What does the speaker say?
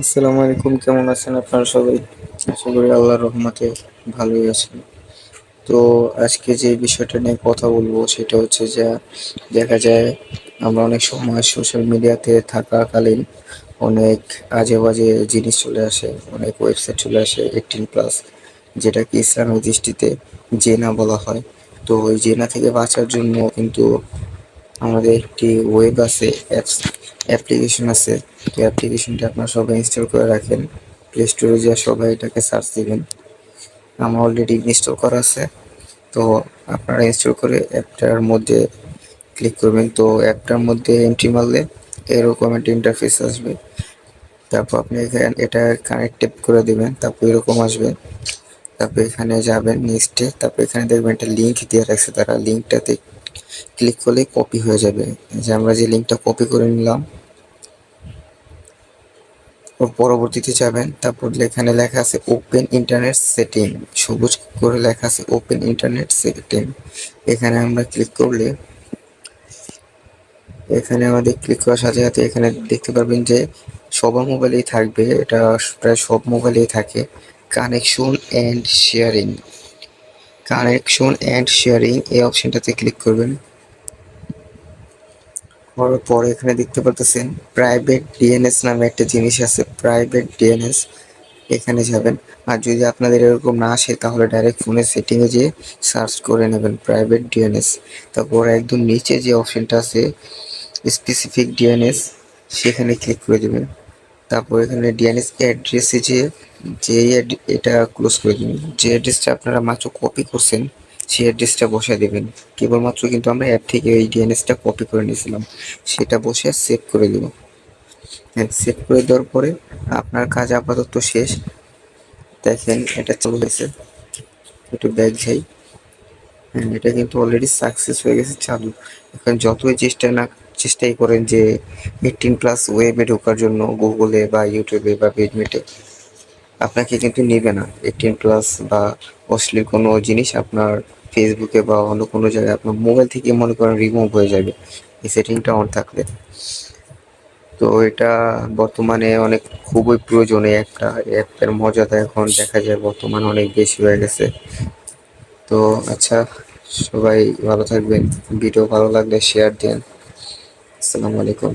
আসসালামু আলাইকুম, কেমন আছেন আপনারা সবাই? আশা করি আল্লাহর রহমতে ভালোই আছেন। তো আজকে যে বিষয়টা নিয়ে কথা বলব সেটা হচ্ছে যে, দেখা যায় আমরা অনেক সময় সোশ্যাল মিডিয়াতে থাকাকালীন অনেক আজে বাজে জিনিস চলে আসে, অনেক ওয়েবসাইট চলে আসে এইটিন প্লাস যেটাকে ইসলামের দৃষ্টিতে জেনা বলা হয়। তো ওই জেনা থেকে বাঁচার জন্য কিন্তু আমাদের একটি ওয়েব আছে অ্যাপস অ্যাপ্লিকেশন আছে। তো অ্যাপ্লিকেশনটা আপনারা সবাই ইনস্টল করে রাখেন। প্লে স্টোরে যা সবাই এটাকে সার্চ দিবেন। আমার অলরেডি ইনস্টল করা আছে। তো আপনারা ইনস্টল করে অ্যাপটার মধ্যে ক্লিক করবেন। তো অ্যাপটার মধ্যে এন্ট্রি মারলে এরকম একটা ইন্টারফেস আসবে। তারপর আপনি এখানে এটা কানেক্টেড করে দেবেন। তারপর এরকম আসবে। তারপর এখানে যাবেন নেক্সটে তারপর এখানে দেখবেন একটা লিঙ্ক দিয়ে রাখছে তারা। লিঙ্কটাতে ক্লিক করলেই কপি হয়ে যাবে। যে আমরা যে লিঙ্কটা কপি করে নিলাম পরবর্তীতে যাবেন, তারপর এখানে লেখা আছে ওপেন ইন্টারনেট সেটিং সবুজ করে লেখা আছে ওপেন ইন্টারনেট সেটিং এখানে আমরা ক্লিক করলে, এখানে আমাদের ক্লিক করার সাথে সাথে এখানে দেখতে পারবেন যে সবার মোবাইলেই থাকবে, এটা প্রায় সব মোবাইলেই থাকে। Connection and sharing connection and sharing এই অপশনটাতে ক্লিক করবেন। পরে এখানে দেখতে পারতেছেন প্রাইভেট ডিএনএস নামে একটা জিনিস আছে প্রাইভেট ডিএনএস এখানে যাবেন। আর যদি আপনাদের এরকম না আসে, তাহলে ডাইরেক্ট ফোনের সেটিংয়ে যেয়ে সার্চ করে নেবেন প্রাইভেট ডিএনএস তারপর একদম নিচে যে অপশনটা আছে স্পেসিফিক ডিএনএস সেখানে ক্লিক করে দেবেন। তারপর এখানে ডিএনএস অ্যাড্রেসে যে যে এটা ক্লোজ করে দেবেন। যে অ্যাড্রেসটা আপনারা মাত্র কপি করছেন সেই অ্যাড্রেসটা বসে দেবেন। কেবলমাত্র কিন্তু আমরা অ্যাপ থেকে এই ডিএনএসটা কপি করে নিয়েছিলাম। সেটা বসে সেভ করে দেব। হ্যাঁ সেভ করে দেওয়ার পরে আপনার কাজ আপাতত শেষ। দেখেন, এটা চলে গেছে একটু ব্যাগ যাই হ্যাঁ এটা কিন্তু অলরেডি সাকসেস হয়ে গেছে চালু। এখন যতই চেষ্টা না, চেষ্টাই করেন যে এইটিন প্লাস ওয়েবে ঢোকার জন্য গুগলে বা ইউটিউবে বা বেডমিটে আপনাকে কিন্তু নেবে না। এইটিন প্লাস বা অশ্লীল কোনো জিনিস আপনার ফেসবুকে বা অন্য কোনো জায়গায় আপনার মোবাইল থেকে মনে করেন রিমুভ হয়ে যাবে। এই সেটিংটা অন থাকলে তো এটা বর্তমানে অনেক খুবই প্রয়োজনীয় একটা অ্যাপের মর্যাদা এখন দেখা যায় বর্তমানে অনেক বেশি হয়ে গেছে। তো আচ্ছা সবাই ভালো থাকবেন। ভিডিও ভালো লাগলে শেয়ার দেন। আসসালামু আলাইকুম।